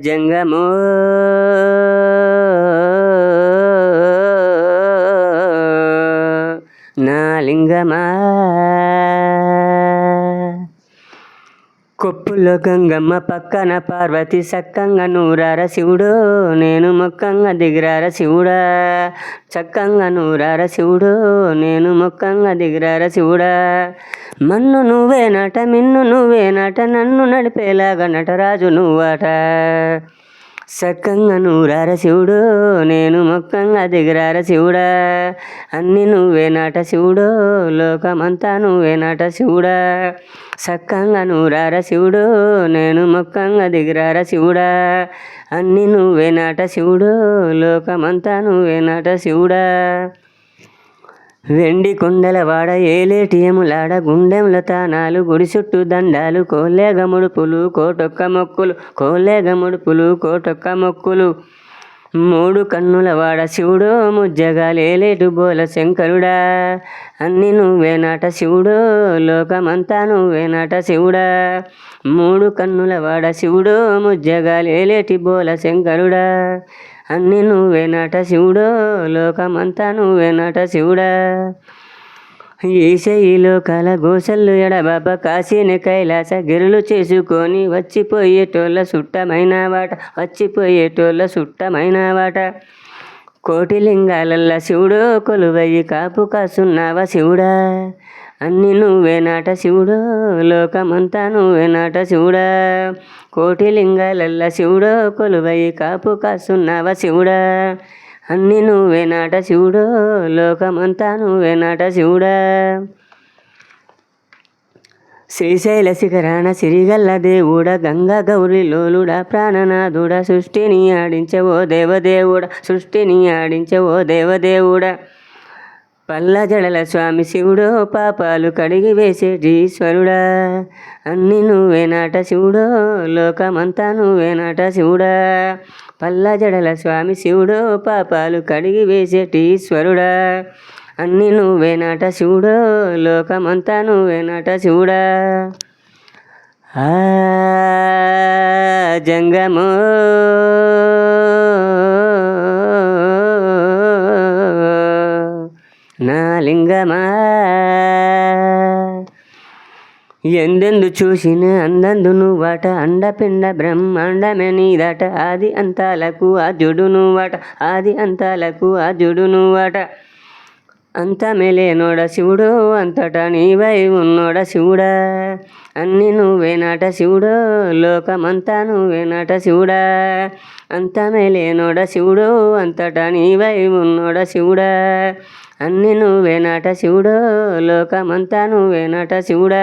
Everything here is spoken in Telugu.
జంగము. నా లింగమా. కొప్పులో గంగమ్మ పక్కన పార్వతి సక్కంగా నూరార శివుడు నేను మొక్కంగా దిగిరార శివుడా. చక్కంగా నూరార శివుడు నేను మొక్కంగా దిగిరార శివుడా. మన్ను నువ్వే నట మిన్ను నువ్వే నట నన్ను నడిపేలాగా నటరాజు నువ్వట. సక్కంగా నూరార శివుడు నేను మొక్కంగా దిగరార శివుడా అన్ని నువ్వే నాట శివుడు లోకమంతా నువ్వే నాట శివుడా. సక్కంగా నూరార శివుడు నేను మొక్కంగా దిగరార శివుడా అన్ని నువ్వే నాట శివుడు లోకమంతా నువ్వే నాట శివుడా. వెండి కొండల వాడ ఏలేటియములాడ గుండెంల తానాలు గుడి చుట్టూ దండాలు కోలేగముడుపులు కోటొక్క మొక్కులు కోలేగముడుపులు కోటొక్క మొక్కులు. మూడు కన్నుల వాడ శివుడు ముజ్జగా లేలేటు బోల శంకరుడా. అన్ని నువ్వే నాట శివుడు లోకమంతా నువ్వే నాట శివుడా. మూడు కన్నుల వాడ శివుడు ముజ్జగా లేలేటి బోల శంకరుడా. అన్ని నువ్వే నాట శివుడు లోకమంతా నువ్వే నాట శివుడా. ఈశయిలో కల గోసల్లు ఎడబాబ కాశీని కైలాస గిరులు చేసుకొని వచ్చిపోయేటోళ్ళ సుట్టమైన వాట వచ్చిపోయేటోళ్ళ సుట్టమైన వాట. కోటిలింగాలల్లా శివుడో శివుడు కొలువయ్యి కాపు కాసున్నావా శివుడా? అన్ని నువ్వేనాట శివుడో శివుడు లోకమంతా నువ్వేనాట శివుడా. కోటిలింగాలల్లా శివుడో శివుడు కొలువయ్యి కాపు కాసున్నావా శివుడా? అన్ని నువ్వేనాట శివుడో శివుడు లోకమంతా నువ్వేనాట శివుడా. శ్రీశైల శిఖరాన సిరిగల్ల దేవుడ గంగా గౌరి లోలుడ ప్రాణనాథుడ సృష్టిని ఆడించవో దేవదేవుడ సృష్టిని ఆడించవో దేవదేవుడ. పల్ల జడల స్వామి శివుడు పాపాలు కడిగి వేసేటి ఈశ్వరుడా అన్ని నువ్వేనాట శివుడో లోకమంతా నువ్వేనాట శివుడా. పల్ల జడల స్వామి శివుడు పాపాలు కడిగి వేసేటి ఈశ్వరుడా అన్ని నువ్వేనాట శివుడో లోకమంతా నువ్వేనాట శివుడా. జంగమో నా లింగమా? ఎందెందు చూసిన అందందు నువ్వట? అండపిండ బ్రహ్మాండమే నీదట. ఆది అంతాలకు ఆ జుడు నువ్వట. ఆది అంతాలకు ఆ జుడు నువ్వట అంతమేలేనోడ శివుడు అంతటా నీవై ఉన్నోడ శివుడా. అన్ని నువ్వేనాట శివుడు లోకమంతా నువ్వేనాట శివుడా. అంతమేలేనోడ శివుడు అంతటా నీవై ఉన్నోడ శివుడా. అన్ని నువ్వేనాట శివుడో లోకమంతా నువ్వేనాట శివుడా.